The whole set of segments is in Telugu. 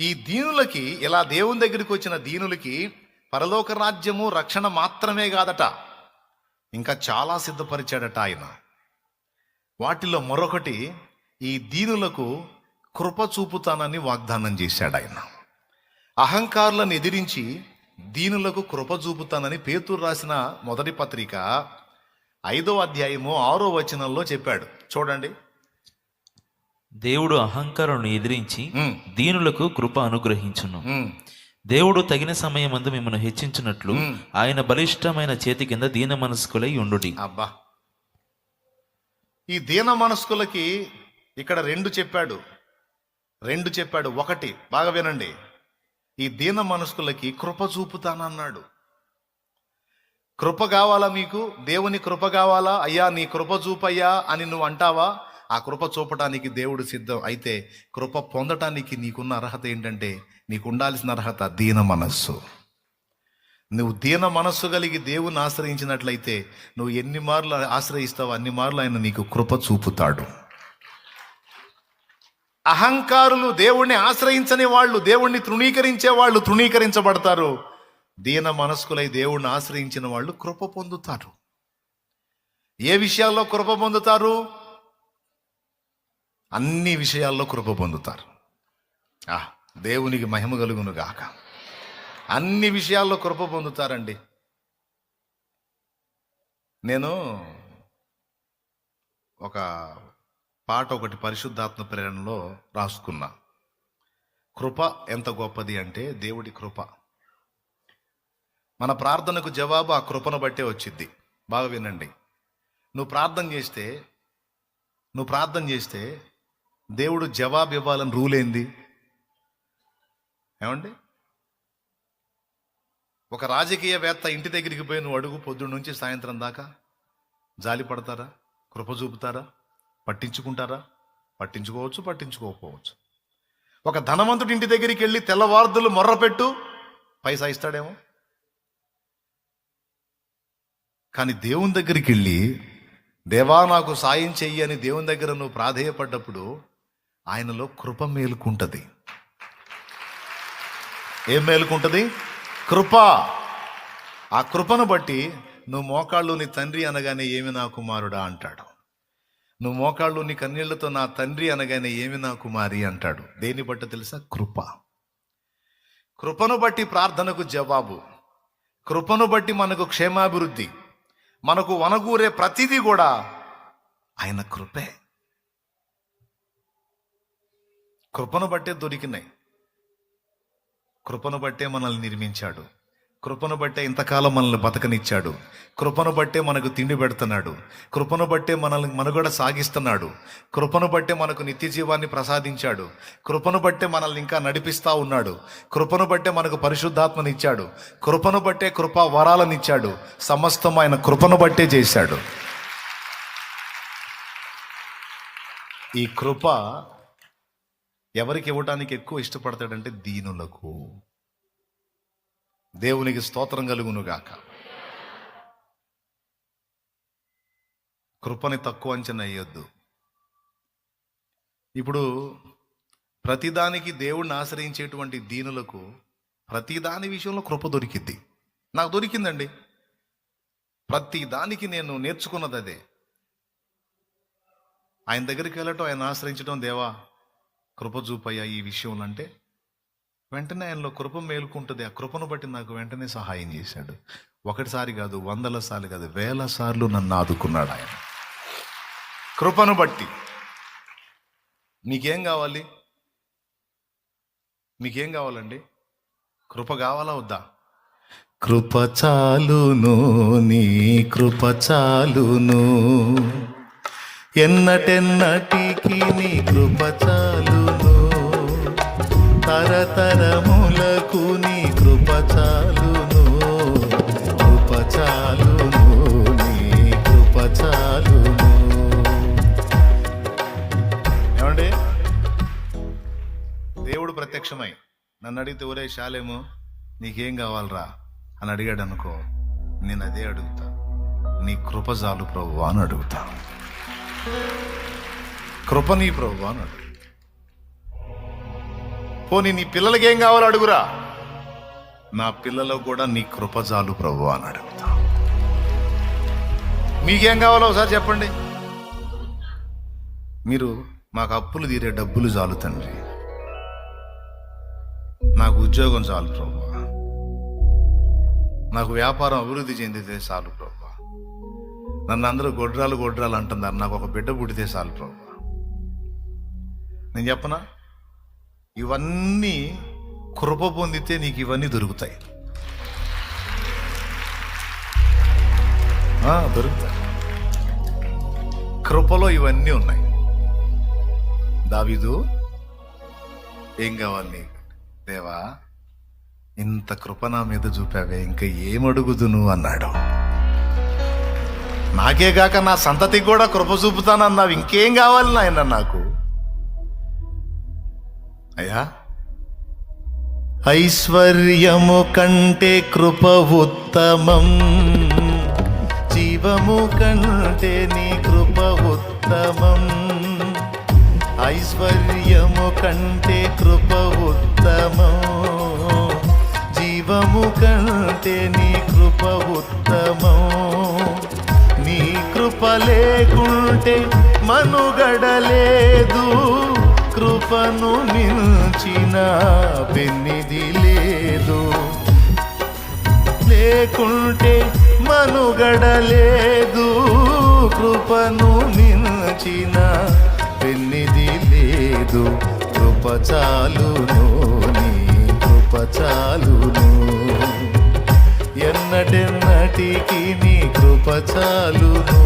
ఈ దీనులకి ఇలా దేవుని దగ్గరికి వచ్చిన దీనులకి పరలోక రాజ్యము రక్షణ మాత్రమే కాదట. ఇంకా చాలా సిద్ధపరిచాడట ఆయన. వాటిలో మరొకటి ఈ దీనులకు కృప చూపుతానని వాగ్దానం చేశాడు ఆయన అహంకారులను ఎదిరించి దీనులకు కృప చూపుతానని పేతురు రాసిన మొదటి పత్రిక ఐదో అధ్యాయము ఆరో వచనంలో చెప్పాడు. చూడండి. దేవుడు అహంకారులను ఎదిరించి దీనులకు కృప అనుగ్రహించును. దేవుడు తగిన సమయమందు మిమ్మల్ని హెచ్చించినట్లు. ఆయన బలిష్టమైన చేతి కింద దీన మనస్కులై ఉండుడి. అబ్బా. ఈ దీన మనస్కులకి ఇక్కడ రెండు చెప్పాడు. రెండు చెప్పాడు. ఒకటి బాగా వినండి. ఈ దీన మనస్కులకి కృప చూపుతానన్నాడు. కృప కావాలా మీకు? దేవుని కృప కావాలా? అయ్యా నీ కృప చూపయ్యా అని నువ్వు అంటావా? ఆ కృప చూపటానికి దేవుడు సిద్ధం. అయితే కృప పొందటానికి నీకున్న అర్హత ఏంటంటే నీకు ఉండాల్సిన అర్హత దీన మనస్సు. నువ్వు దీన మనస్సు కలిగి దేవుని ఆశ్రయించినట్లయితే నువ్వు ఎన్ని మార్లు ఆశ్రయిస్తావు అన్ని మార్లు ఆయన నీకు కృప చూపుతాడు. అహంకారులు దేవుణ్ణి ఆశ్రయించని వాళ్ళు దేవుణ్ణి తృణీకరించే వాళ్ళు తృణీకరించబడతారు. దీన మనస్కులై దేవుణ్ణి ఆశ్రయించిన వాళ్ళు కృప పొందుతారు. ఏ విషయాల్లో కృప పొందుతారు? అన్ని విషయాల్లో కృప పొందుతారు. ఆ దేవునికి మహిమ కలుగును గాక. అన్ని విషయాల్లో కృప పొందుతారండి. నేను ఒక పాట ఒకటి పరిశుద్ధాత్మ ప్రేరణలో రాసుకున్నా. కృప ఎంత గొప్పది అంటే దేవుడి కృప. మన ప్రార్థనకు జవాబు ఆ కృపను బట్టే వచ్చింది బాగా వినండి. నువ్వు ప్రార్థన చేస్తే నువ్వు ప్రార్థన చేస్తే దేవుడు జవాబు ఇవ్వాలని రూల్ ఏంది? ఏమండి? ఒక రాజకీయవేత్త ఇంటి దగ్గరికి పోయి నువ్వు అడుగు పొద్దున్న నుంచి సాయంత్రం దాకా జాలి పడతారా? కృప చూపుతారా? పట్టించుకుంటారా? పట్టించుకోవచ్చు పట్టించుకోకపోవచ్చు. ఒక ధనవంతుడి ఇంటి దగ్గరికి వెళ్ళి తెల్లవార్దులు మొర్రపెట్టు పైసా ఇస్తాడేమో. కానీ దేవుని దగ్గరికి వెళ్ళి దేవా నాకు సాయం చెయ్యి అని దేవుని దగ్గర నువ్వు ప్రాధేయపడ్డప్పుడు ఆయనలో కృప మేలుకుంటుంది. ఏం మేలుకుంటది? కృప. ఆ కృపను బట్టి నువ్వు మోకాళ్ళు నీ తండ్రి అనగానే ఏమి నా కుమారుడా అంటాడు. నువ్వు మోకాళ్ళు నీ కన్నీళ్ళతో నా తండ్రి అనగానే ఏమి నా కుమారి అంటాడు. దేని బట్టి తెలుసా? కృప. కృపను బట్టి ప్రార్థనకు జవాబు. కృపను బట్టి మనకు క్షేమాభివృద్ధి. మనకు వనగూరే ప్రతిదీ కూడా ఆయన కృపే. కృపను బట్టే దొరికినాయి కృపను బట్టే మనల్ని నిర్మించాడు కృపను బట్టే ఇంతకాలం మనల్ని బతకనిచ్చాడు కృపను బట్టే మనకు తిండి పెడుతున్నాడు కృపను బట్టే మనల్ని మనుగడ సాగిస్తున్నాడు కృపను బట్టే మనకు నిత్య జీవాన్ని ప్రసాదించాడు కృపను బట్టే మనల్ని ఇంకా నడిపిస్తా ఉన్నాడు కృపను బట్టే మనకు పరిశుద్ధాత్మనిచ్చాడు కృపను బట్టే కృపా వరాలనిచ్చాడు సమస్తం ఆయన కృపను బట్టే చేశాడు ఈ కృప ఎవరికి ఇవ్వటానికి ఎక్కువ ఇష్టపడతాడంటే దీనులకు. దేవునికి స్తోత్రం కలుగునుగాక. కృపని తక్కువ అంచనా వేయొద్దు. ఇప్పుడు ప్రతిదానికి దేవుణ్ణి ఆశ్రయించేటువంటి దీనులకు ప్రతిదాని విషయంలో కృప దొరికింది నాకు దొరికిందండి. ప్రతి దానికి నేను నేర్చుకున్నది అదే ఆయన దగ్గరికి వెళ్ళటం ఆయన ఆశ్రయించడం దేవా కృప చూపయ్యా ఈ విషయంలో అంటే వెంటనే ఆయనలో కృప మేలుకుంటుంది. ఆ కృపను బట్టి నాకు వెంటనే సహాయం చేశాడు. ఒకటిసారి కాదు వందల సార్లు కాదు వేల సార్లు నన్ను ఆదుకున్నాడు ఆయన. కృపను బట్టి. మీకేం కావాలి? మీకేం కావాలండి? కృప కావాలా వద్దా? కృప చాలును నీ కృప చాలును. ఎన్నటెన్నటికి నీ కృప చాలును. తరతరములకు నీ కృప చాలును. కృప చాలును నీ కృప చాలును. ఏమండి? దేవుడు ప్రత్యక్షమై నన్ను అడిగితే ఒరే శాలేము నీకేం కావాలరా? అని అడిగాడు అనుకో నేను అదే అడుగుతా. నీ కృప చాలు ప్రభు అని అడుగుతా. కృప నీ ప్రభు అని అడుగు పోనీ నీ పిల్లలకి ఏం కావాలో అడుగురా. నా పిల్లలకు కూడా నీ కృప చాలు ప్రభు అని అడుగుతా. మీకేం కావాలో ఒకసారి చెప్పండి. మీరు మాకు అప్పులు తీరే డబ్బులు చాలు తండ్రి. నాకు ఉద్యోగం చాలు ప్రభు నాకు వ్యాపారం అభివృద్ధి చెందితే చాలు ప్రభు నన్ను అందరూ గొడ్రాలు గొడ్రాలు అంటున్నారు. నాకు ఒక బిడ్డ పుడితే చాలు ప్రభు నేను చెప్పనా? ఇవన్నీ కృప పొందితే నీకు ఇవన్నీ దొరుకుతాయి. దొరుకుతాయి. కృపలో ఇవన్నీ ఉన్నాయి. దావిదు ఏం కావాలి నీకు? దేవా ఇంత కృప నా మీద చూపావే ఇంకా ఏమడుగుదును అన్నాడు. నాకే కాక నా సంతతికి కూడా కృప చూపుతానన్నావు ఇంకేం కావాలి నాయన నాకు? అయ్యా? ఐశ్వర్యము కంటే కృప ఉత్తమం. జీవము కంటే నీ కృప ఉత్తమం. ఐశ్వర్యము కంటే కృప ఉత్తమం. జీవము కంటే నీ కృప ఉత్తమం. నీ కృప లేకుంటే మనుగడలేదు కృపను మించిన పెన్నిది లేదు. లేకుంటే మనుగడలేదు. కృపను మించిన పెన్నిది లేదు. కృప చాలును నీ కృప చాలును ఎన్నటెన్నటికి నీ కృప చాలును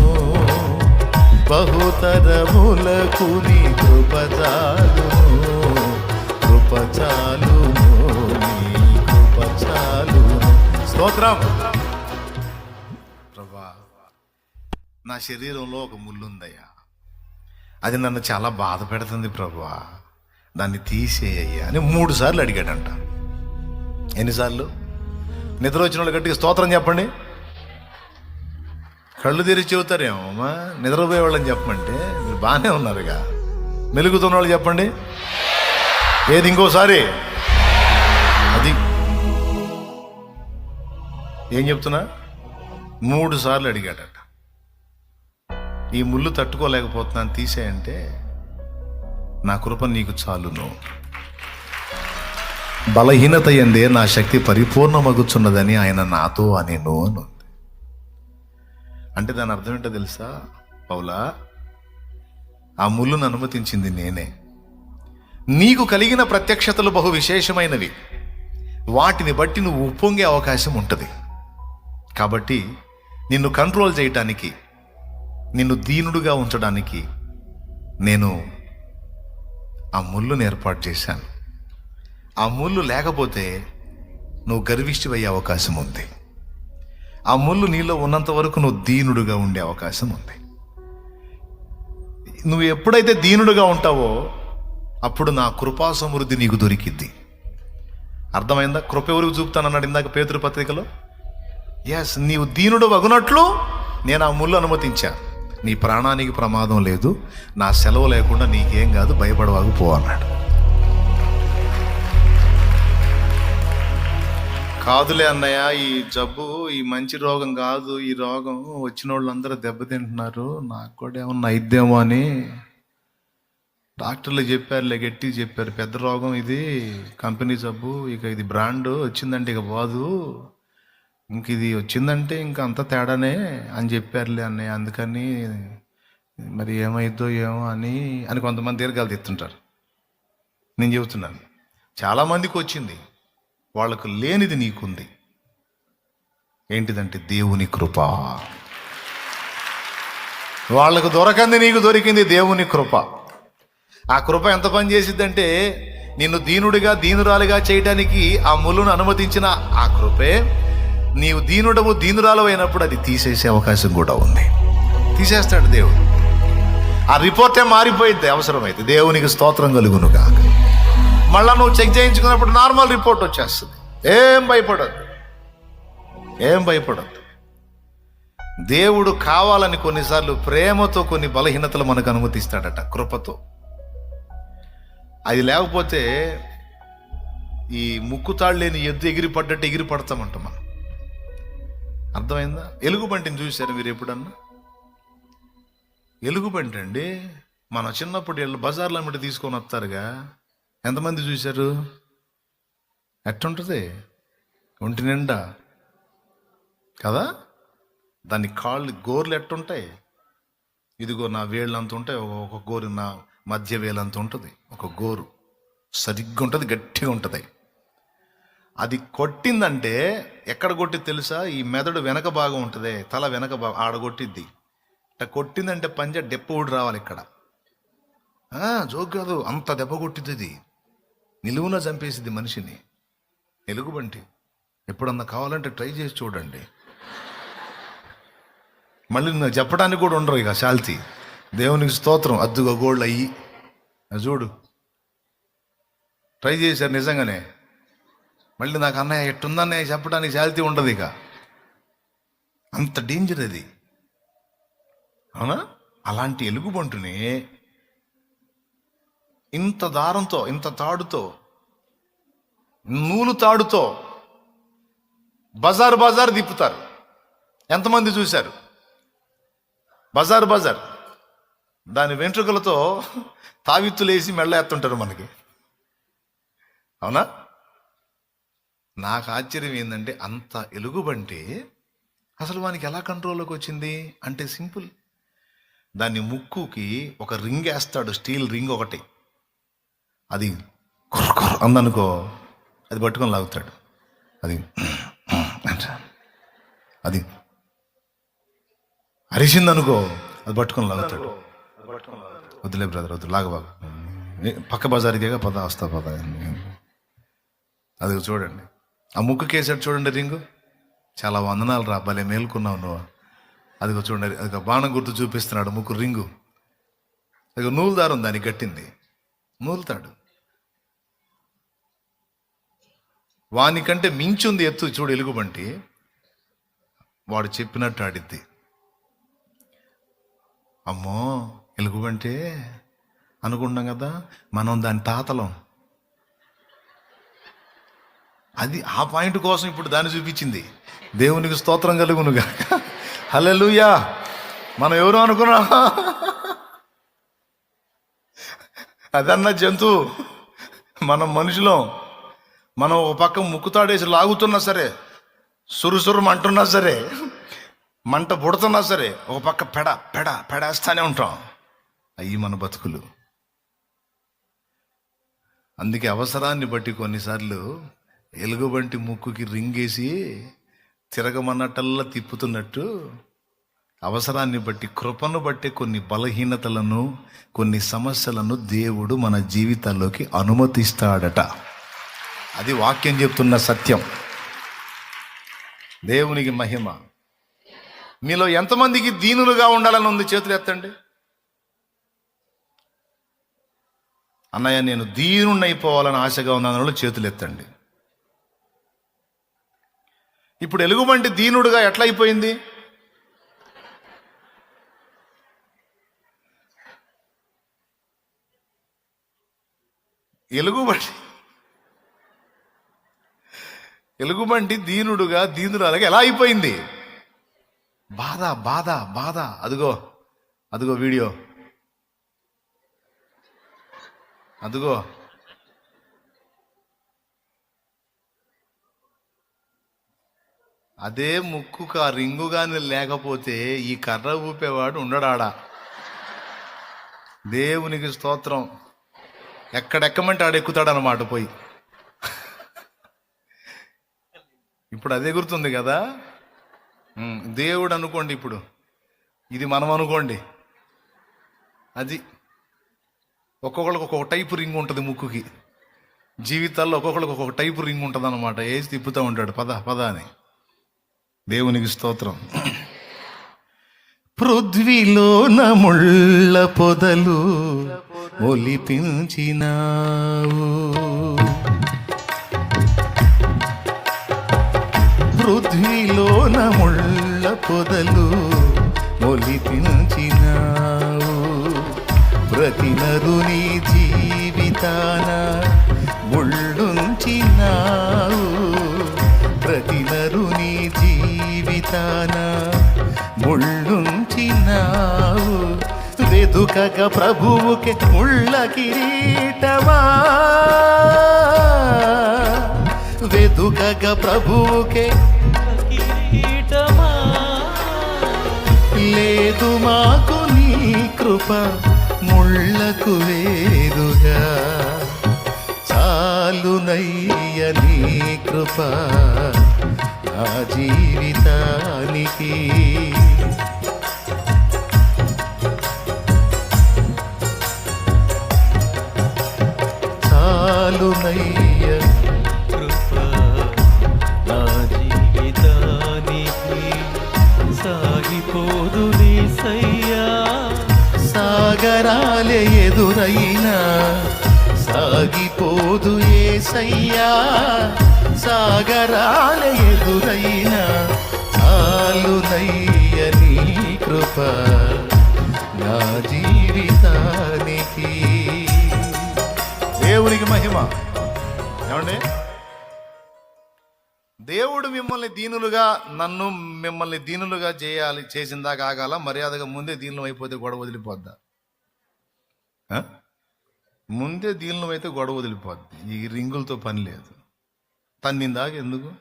బహుతరములకు నీ కృప చాలును కృప నీ స్తోత్రం. ప్రభా నా శరీరంలో ఒక ముళ్ళుందయ్యా. అది నన్ను చాలా బాధ పెడుతుంది ప్రభా. దాన్ని తీసేయ్యా అని మూడు సార్లు అడిగాడంట. ఎన్నిసార్లు? నిద్ర వచ్చిన వాళ్ళు గట్టిగా స్తోత్రం చెప్పండి. కళ్ళు తెరిచి చెబుతారేమో అమ్మా? నిద్రపోయే వాళ్ళని చెప్పమంటే మీరు బాగానే ఉన్నారుగా. మెలుగుతున్న వాళ్ళు చెప్పండి. ఏది ఇంకోసారి? అది. ఏం చెప్తున్నా? మూడు సార్లు అడిగాడట. ఈ ముళ్ళు తట్టుకోలేకపోతున్నాను తీసేయంటే నా కృప నీకు చాలును. బలహీనత ఎందే నా శక్తి పరిపూర్ణమగుచున్నదని ఆయన నాతో అనేను అను. అంటే దాని అర్థం ఏంటో తెలుసా? పౌలా ఆ ముళ్ళును అనుమతించింది నేనే. నీకు కలిగిన ప్రత్యక్షతలు బహు విశేషమైనవి. వాటిని బట్టి నువ్వు ఉప్పొంగే అవకాశం ఉంటుంది. కాబట్టి నిన్ను కంట్రోల్ చేయటానికి నిన్ను దీనుడుగా ఉంచడానికి నేను ఆ ముళ్ళును ఏర్పాటు చేశాను. ఆ ముళ్ళు లేకపోతే నువ్వు గర్విష్టివయ్యే అవకాశం ఉంది. ఆ ముళ్ళు నీలో ఉన్నంత వరకు నువ్వు దీనుడుగా ఉండే అవకాశం ఉంది. నువ్వు ఎప్పుడైతే దీనుడుగా ఉంటావో అప్పుడు నా కృపా సమృద్ధి నీకు దొరికిద్ది. అర్థమైందా? కృప ఎవరికి చూపుతానన్నాడు ఇందాక పేతురు పత్రికలో? ఎస్ నీవు దీనుడు వగునట్లు నేను ఆ ముళ్ళు అనుమతించా. నీ ప్రాణానికి ప్రమాదం లేదు నా సెలవు లేకుండా నీకేం కాదు భయపడవాగు పో అన్నాడు. కాదులే అన్నయ్య ఈ జబ్బు ఈ మంచి రోగం కాదు. ఈ రోగం వచ్చిన వాళ్ళందరూ దెబ్బతింటున్నారు. నాకు కూడా ఏమన్నా అయిద్దేమో అని డాక్టర్లు చెప్పారులే గట్టి చెప్పారు. పెద్ద రోగం ఇది కంపెనీ జబ్బు ఇక ఇది బ్రాండ్ వచ్చిందంటే ఇక బాదు. ఇంక ఇది వచ్చిందంటే ఇంక అంత తేడానే అని చెప్పారులే అన్నయ్య. అందుకని మరి ఏమైద్దో ఏమో అని అని కొంతమంది దీర్ఘాలు తెస్తుంటారు. నేను చెబుతున్నాను. చాలామందికి వచ్చింది. వాళ్ళకు లేనిది నీకుంది. ఏంటిదంటే దేవుని కృప. వాళ్ళకు దొరకంది నీకు దొరికింది దేవుని కృప. ఆ కృప ఎంత పని చేసిద్దంటే నిన్ను దీనుడిగా దీనురాలుగా చేయడానికి ఆ ముళ్ళును అనుమతించిన ఆ కృపే నీవు దీనుడము దీనురాలు అయినప్పుడు అది తీసేసే అవకాశం కూడా ఉంది. తీసేస్తాడు దేవుడు. ఆ రిపోర్టే మారిపోయింది అవసరమైతే. దేవునికి స్తోత్రం కలుగును కాక మళ్ళా నువ్వు చెక్ చేయించుకున్నప్పుడు నార్మల్ రిపోర్ట్ వచ్చేస్తుంది. ఏం భయపడద్దు. ఏం భయపడద్దు. దేవుడు కావాలని కొన్నిసార్లు ప్రేమతో కొన్ని బలహీనతలు మనకు అనుమతిస్తాడట కృపతో. అది లేకపోతే ఈ ముక్కుతాడు లేని ఎద్దు ఎగిరి పడ్డట్టు ఎగిరి పడతామంట మనం. అర్థమైందా? ఎలుగుబంటిని చూశారు మీరు ఎప్పుడన్నా? ఎలుగుబంటి అండి మన చిన్నప్పుడు బజార్లో అమ్మటి తీసుకొని వస్తారుగా. ఎంతమంది చూశారు? ఎట్టుంటుంది? ఒంటి నిండా? కదా? దాని కాళ్ళు గోర్లు ఎట్టుంటాయి? ఇదిగో నా వేళ్ళు అంత ఉంటాయి ఒక- గోరు నా మధ్య వేలు అంత ఉంటుంది ఒక గోరు. సరిగ్గా ఉంటుంది గట్టిగా ఉంటుంది అది కొట్టిందంటే ఎక్కడ కొట్టి తెలుసా? ఈ మెదడు వెనక భాగం ఉంటుంది తల వెనక భాగం ఆడ కొట్టిద్ది. ఇట్లా కొట్టిందంటే పంజ డెప్ప ఊడి రావాలి ఇక్కడ. జోక్ కాదు అంత దెబ్బ కొట్టిద్ది నిలువున చంపేసింది మనిషిని. ఎలుగుబంటి ఎప్పుడన్నా కావాలంటే ట్రై చేసి చూడండి. మళ్ళీ నాకు చెప్పడానికి కూడా ఉండరు ఇక శాల్తి. దేవునికి స్తోత్రం అద్దుగా గోళ్ళు అయ్యి చూడు. ట్రై చేశారు నిజంగానే. మళ్ళీ నాకు అన్నయ్య ఎట్టుందన్నయ్య చెప్పడానికి శాల్తి ఉండదు ఇక. అంత డేంజర్ అది. అవునా? అలాంటి ఎలుగుబంటుని ఇంత దారంతో ఇంత తాడుతో నూలు తాడుతో బజార్ బజార్ తిప్పుతారు. ఎంతమంది చూశారు? బజార్ బజార్. దాని వెంట్రుకలతో తావిత్తులేసి మెళ్ళేస్తుంటారు మనకి. అవునా? నాకు ఆశ్చర్యం ఏంటంటే అంత ఎలుగుబంటే అసలు వానికి ఎలా కంట్రోల్లోకి వచ్చింది? అంటే సింపుల్. దాన్ని ముక్కుకి ఒక రింగ్ వేస్తాడు స్టీల్ రింగ్ ఒకటి. అది కుర్ర అందనుకో అది పట్టుకొని లాగుతాడు. అది అది అరిసిందనుకో అది పట్టుకొని లాగుతాడు. వద్దులే బ్రదర్ వద్దు లాగబాగ పక్క బజార్కేగా పద వస్తా పద. అది చూడండి. ఆ ముక్కు కేసాడు చూడండి రింగు. చాలా వందనాలు రా భలే మేలుకున్నావు నువ్వు. అదిగో చూడండి అది బాణం గుర్తు చూపిస్తున్నాడు ముక్కు రింగు. అది నూలు దారం దానికి కట్టింది. నూలుతాడు. వానికంటే మించుంది ఎత్తు చూడు ఎలుగుబంటి. వాడు చెప్పినట్టు ఆడిద్ది. అమ్మో ఎలుగుబంటే? అనుకుంటాం కదా మనం దాని తాతలం. అది ఆ పాయింట్ కోసం ఇప్పుడు దాన్ని చూపించింది. దేవునికి స్తోత్రం కలుగునుగా హల్లెలూయా. మనం ఎవరు అనుకున్నా? అదన్న జంతువు మనం మనుషులం. మనం ఒక పక్క ముక్కుతాడేసి లాగుతున్నా సరే సురుసురు అంటున్నా సరే మంట పుడుతున్నా సరే ఒక పక్క పెడ పెడ పెడేస్తానే ఉంటాం. అయ్యి మన బతుకులు. అందుకే అవసరాన్ని బట్టి కొన్నిసార్లు ఎలుగుబంటి ముక్కుకి రింగేసి తిరగమన్నట్టల్లా తిప్పుతున్నట్టు అవసరాన్ని బట్టి కృపను బట్టి కొన్ని బలహీనతలను కొన్ని సమస్యలను దేవుడు మన జీవితాల్లోకి అనుమతిస్తాడట. అది వాక్యం చెప్తున్న సత్యం. దేవునికి మహిమ. మీలో ఎంతమందికి దీనులుగా ఉండాలని ఉంది? చేతులు ఎత్తండి. అన్నయ్య నేను దీనుణ్ణైపోవాలని ఆశగా ఉన్నాను చేతులు ఎత్తండి. ఇప్పుడు ఎలుగుబంటి దీనుడుగా ఎట్లా అయిపోయింది ఎలుగుబంటి ఎలుగుబంటి దీనుడుగా దీనురాలుగా ఎలా అయిపోయింది? బాధ బాధ బాధ. అదిగో అదిగో వీడియో. అదిగో. అదే ముక్కుకు ఆ రింగు కానీ లేకపోతే ఈ కర్ర ఊపేవాడు ఉండడాడా? దేవునికి స్తోత్రం. ఎక్కడెక్కమంటే ఆడెక్కుతాడనమాట పోయి. ఇప్పుడు అదే గుర్తుంది కదా? దేవుడు అనుకోండి ఇప్పుడు. ఇది మనం అనుకోండి. అది ఒక్కొక్కరికి ఒక్కొక్క టైపు రింగ్ ఉంటుంది ముక్కుకి. జీవితాల్లో ఒక్కొక్కరికి ఒక్కొక్క టైపు రింగ్ ఉంటుంది అనమాట వేసి తిప్పుతూ ఉంటాడు. పద పద అని. దేవునికి స్తోత్రం. పృథ్వీలో ముళ్ళ పొదలు ఒలిపించినావు. పృథ్వీలోన ముళ్ళ పొదలు ఒలిపించినావు ప్రతి నరుని జీవితాన ముళ్ళుంచినావు. ముళ్ళుంచినావు ప్రతి నరుని జీవితాన ముళ్ళుంచినావు. వెదుకగ ప్రభువుకి ముళ్ళ కిరీటమా? వెదుకగ ప్రభువుకే లేదు మాకు నీ కృప ముళ్ళకు వేరుగా. చాలునయ్య నీ కృప నా జీవితానికి. చాలునయ్య సయ్యా సాగరాలే ఎదురైనా సాగిపోదు ఏసయ్యా సాగరాలే ఎదురైనా చాలునయ్య నీ కృప నా జీవితానికి. దేవునికి మహిమ. ఏమండి? దేవుడు మిమ్మల్ని దీనులుగా నన్ను మిమ్మల్ని దీనులుగా చేయాలి చేసిందా కాగాల మర్యాదగా ముందే దీనులం అయిపోతే గొడవ వదిలిపోద్దా? ముందే దీనిలో అయితే గొడవ వదిలిపోద్ది. ఈ రింగులతో పని లేదు. తన్నిందాక ఎందుకు?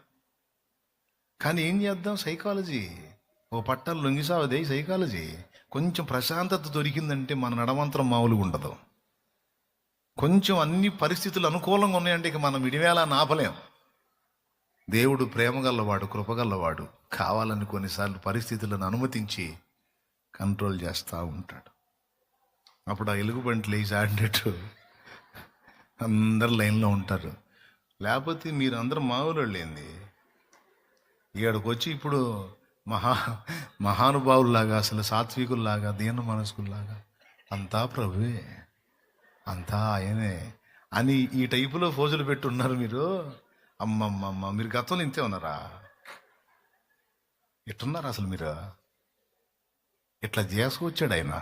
కానీ ఏం చేద్దాం? సైకాలజీ. ఓ పట్టాలు లొంగిసావదే సైకాలజీ. కొంచెం ప్రశాంతత దొరికిందంటే మన నడమంత్రం మామూలుగా ఉండదు. కొంచెం అన్ని పరిస్థితులు అనుకూలంగా ఉన్నాయంటే ఇక మనం విడివేళ నాపలేం. దేవుడు ప్రేమగల్లవాడు కృపగల్లవాడు కావాలని కొన్నిసార్లు పరిస్థితులను అనుమతించి కంట్రోల్ చేస్తూ ఉంటాడు. అప్పుడు ఆ ఎలుగుబంటి లేచి ఆడినట్టు అందరు లైన్లో ఉంటారు. లేకపోతే మీరు అందరు మామూలు ఏంది ఇక్కడికి వచ్చి ఇప్పుడు మహా మహానుభావుల్లాగా అసలు సాత్వికుల్లాగా దీన మనసుకుల్లాగా అంతా ప్రభువే అంతా ఆయనే అని ఈ టైపులో ఫోజులు పెట్టి ఉన్నారు మీరు. అమ్మమ్మమ్మ మీరు గతంలో ఇంతే ఉన్నారా? ఎట్టున్నారు అసలు మీరు? ఇట్లా చేసుకొచ్చాడు ఆయన?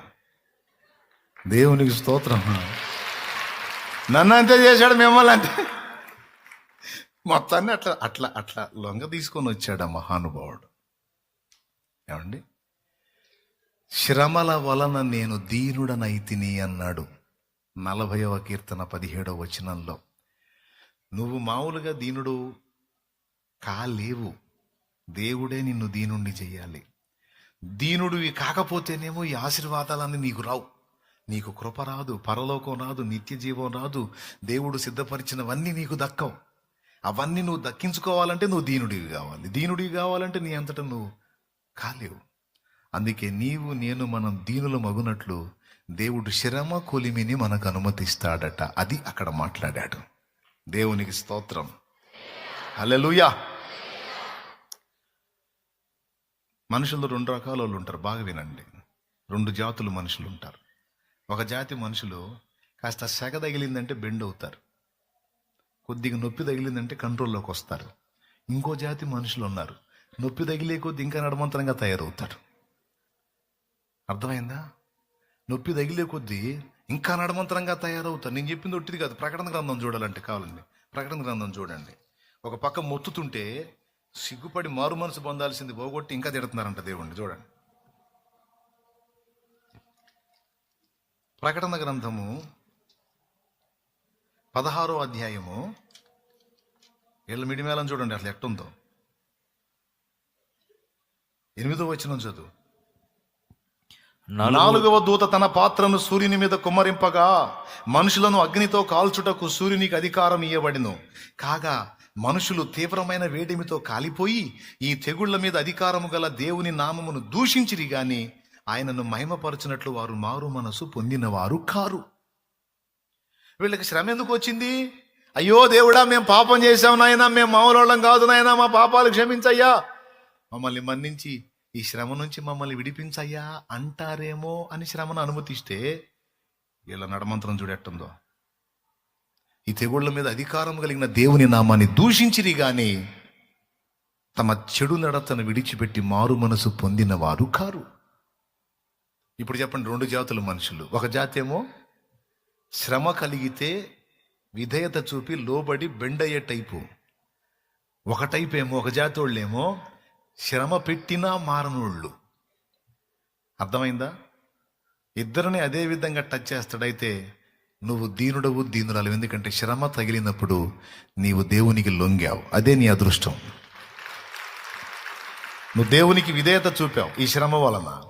దేవునికి స్తోత్రం. నన్ను అంతే చేశాడు మిమ్మల్ని అంటే మొత్తాన్ని అట్లా అట్లా అట్లా లొంగ తీసుకొని వచ్చాడు ఆ మహానుభావుడు. ఏమండి? శ్రమల వలన నేను దీనుడనైతిని అన్నాడు నలభైవ కీర్తన పదిహేడవ వచనంలో. నువ్వు మామూలుగా దీనుడు కాలేవు. దేవుడే నిన్ను దీనుణ్ణి చెయ్యాలి. దీనుడివి కాకపోతేనేమో ఈ ఆశీర్వాదాలన్నీ నీకు రావు. నీకు కృప రాదు పరలోకం రాదు నిత్య జీవం రాదు. దేవుడు సిద్ధపరిచినవన్నీ నీకు దక్కవు. అవన్నీ నువ్వు దక్కించుకోవాలంటే నువ్వు దీనుడివి కావాలి. దీనుడివి కావాలంటే నీ అంతటా నువ్వు కాలేవు. అందుకే నీవు నేను మనం దీనులు మగునట్లు దేవుడు శ్రమ కొలిమిని మనకు అనుమతిస్తాడట. అది అక్కడ మాట్లాడాడు. దేవునికి స్తోత్రం. హలెలుయా మనుషులు రెండు రకాల వాళ్ళు ఉంటారు. బాగా వినండి. రెండు జాతులు మనుషులు ఉంటారు. ఒక జాతి మనుషులు కాస్త సెగ తగిలిందంటే బెండ్ అవుతారు. కొద్దిగా నొప్పి తగిలిందంటే కంట్రోల్లోకి వస్తారు. ఇంకో జాతి మనుషులు ఉన్నారు. నొప్పి తగిలే కొద్ది ఇంకా నడమంతరంగా తయారవుతారు. అర్థమైందా? నొప్పి తగిలే కొద్దీ ఇంకా నడమంతరంగా తయారవుతారు. నేను చెప్పింది ఒట్టిది కాదు. ప్రకటన గ్రంథం చూడాలంటే కావాలండి. ప్రకటన గ్రంథం చూడండి. ఒక పక్క మొత్తుతుంటే సిగ్గుపడి మారు మనసు పొందాల్సింది పోగొట్టి ఇంకా తిడుతున్నారంట దేవుణ్ణి. చూడండి. ప్రకటన గ్రంథము పదహారో అధ్యాయము. వీళ్ళ మిడిమేళం చూడండి అట్లా ఎట్టుందో. ఎనిమిదో వచ్చిన చదువు. నాలుగవ దూత తన పాత్రను సూర్యుని మీద కుమ్మరింపగా మనుషులను అగ్నితో కాల్చుటకు సూర్యునికి అధికారం ఇయ్యబడిను. కాగా మనుషులు తీవ్రమైన వేడిమితో కాలిపోయి ఈ తెగుళ్ళ మీద అధికారము గల దేవుని నామమును దూషించిరి గాని ఆయనను మహిమపరచినట్లు వారు మారు మనసు పొందినవారు కారు. వీళ్ళకి శ్రమ ఎందుకు వచ్చింది? అయ్యో దేవుడా మేము పాపం చేసాం నాయనా మేము మామూలు కాదు నాయనా మా పాపాలు క్షమించయ్యా. మమ్మల్ని మన్నించి ఈ శ్రమ నుంచి మమ్మల్ని విడిపించయ్యా అంటారేమో అని శ్రమను అనుమతిస్తే వీళ్ళ నడమంత్రం చూడెట్టుందో ఈ తెగుళ్ళ మీద అధికారం కలిగిన దేవుని నామాన్ని దూషించిరి గాని తమ చెడు నడతను విడిచిపెట్టి మారు మనసు పొందిన వారు కారు. ఇప్పుడు చెప్పండి రెండు జాతుల మనుషులు. ఒక జాతి ఏమో శ్రమ కలిగితే విధేయత చూపి లోబడి బెండయ్యే టైపు. ఒక టైప్ ఏమో ఒక జాతి వాళ్ళేమో శ్రమ పెట్టినా మారనోళ్ళు. అర్థమైందా? ఇద్దరిని అదే విధంగా టచ్ చేస్తాడైతే నువ్వు దీనుడవు దీనురాలు ఎందుకంటే శ్రమ తగిలినప్పుడు నీవు దేవునికి లొంగావు. అదే నీ అదృష్టం. నువ్వు దేవునికి విధేయత చూపావు ఈ శ్రమ వలన.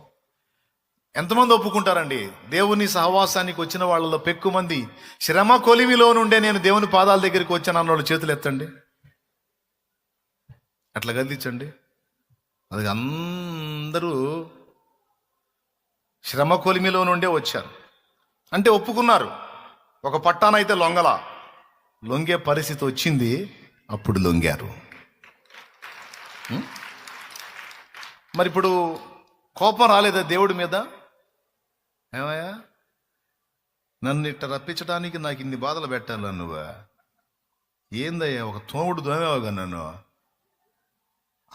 ఎంతమంది ఒప్పుకుంటారండి? దేవుని సహవాసానికి వచ్చిన వాళ్ళలో పెక్కు మంది శ్రమ కొలిమిలో నుండే నేను దేవుని పాదాల దగ్గరికి వచ్చాను అన్న వాళ్ళు చేతులు ఎత్తండి. అట్లా గదిలించండి అది అందరూ శ్రమ కొలిమిలో నుండే వచ్చారు. అంటే ఒప్పుకున్నారు. ఒక పట్టానైతే లొంగల. లొంగే పరిస్థితి వచ్చింది. అప్పుడు లొంగారు. మరి ఇప్పుడు కోపం రాలేదా దేవుడి మీద? ఏమయ్యా? నన్ను ఇట్ట రప్పించడానికి నాకు ఇన్ని బాధలు పెట్టాలా నువ్వు? ఏందయ్యా? ఒక తోముడు దోమేవాగా నన్ను.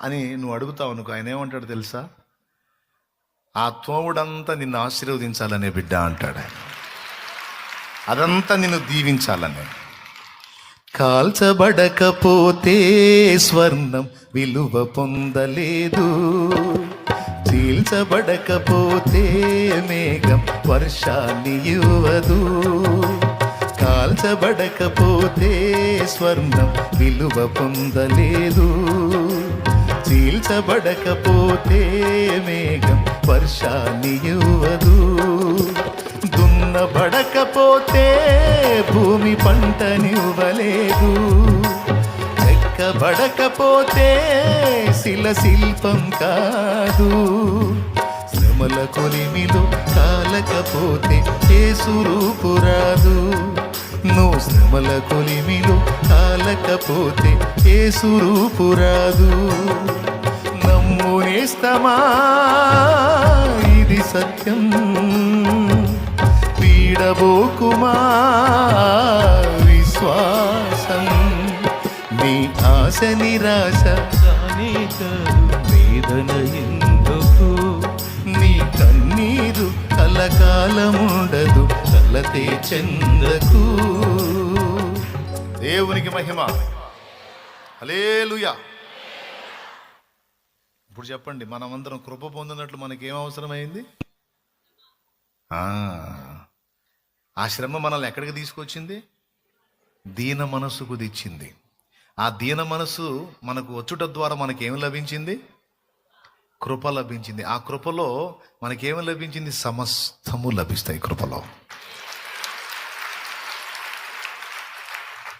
అని నువ్వు అడుగుతావు అనుకో ఆయన ఏమంటాడు తెలుసా? ఆ తోవుడంతా నిన్ను ఆశీర్వదించాలనే బిడ్డ అంటాడు ఆయన. అదంతా నిన్ను దీవించాలనే. కాల్చబడకపోతే స్వర్ణం విలువ పొందలేదు. చీల్చబడకపోతే మేఘం వర్షాన్ని ఇవ్వదు. కాల్చబడకపోతే స్వర్ణం విలువ పొందలేదు. చీల్చబడకపోతే మేఘం వర్షాన్ని ఇవ్వదు. దున్నబడకపోతే భూమి పంటనివ్వలేదు. చెక్కబడకపోతే శిల శిల్పం కాదు. శ్రమల కొలిమిలో కాలకపోతే ఏసురూపు రాదు. నువ్వు శ్రమల కొలిమిలో కాలకపోతే ఏసురూపు రాదు. నమ్మునేస్తమా ఇది సత్యం. పీడబోకుమా? విశ్వాసం. నీ ఆశ నిరాశ. కానీ కాదు వేదన ఎందుకు నీ కన్నీరు కలకాలముండదు. కలతే చెందకు. దేవునికి మహిమ. హలేలుయా ఇప్పుడు చెప్పండి మనమందరం కృప పొందినట్లు మనకి అవసరమైంది? ఆ, ఆ శ్రమ మనల్ని ఎక్కడికి తీసుకొచ్చింది? దీన మనస్సుకు తెచ్చింది. ఆ దీన మనస్సు మనకు వచ్చుట ద్వారా మనకేం లభించింది? కృప లభించింది. ఆ కృపలో మనకేమి లభించింది? సమస్తము లభిస్తాయి కృపలో.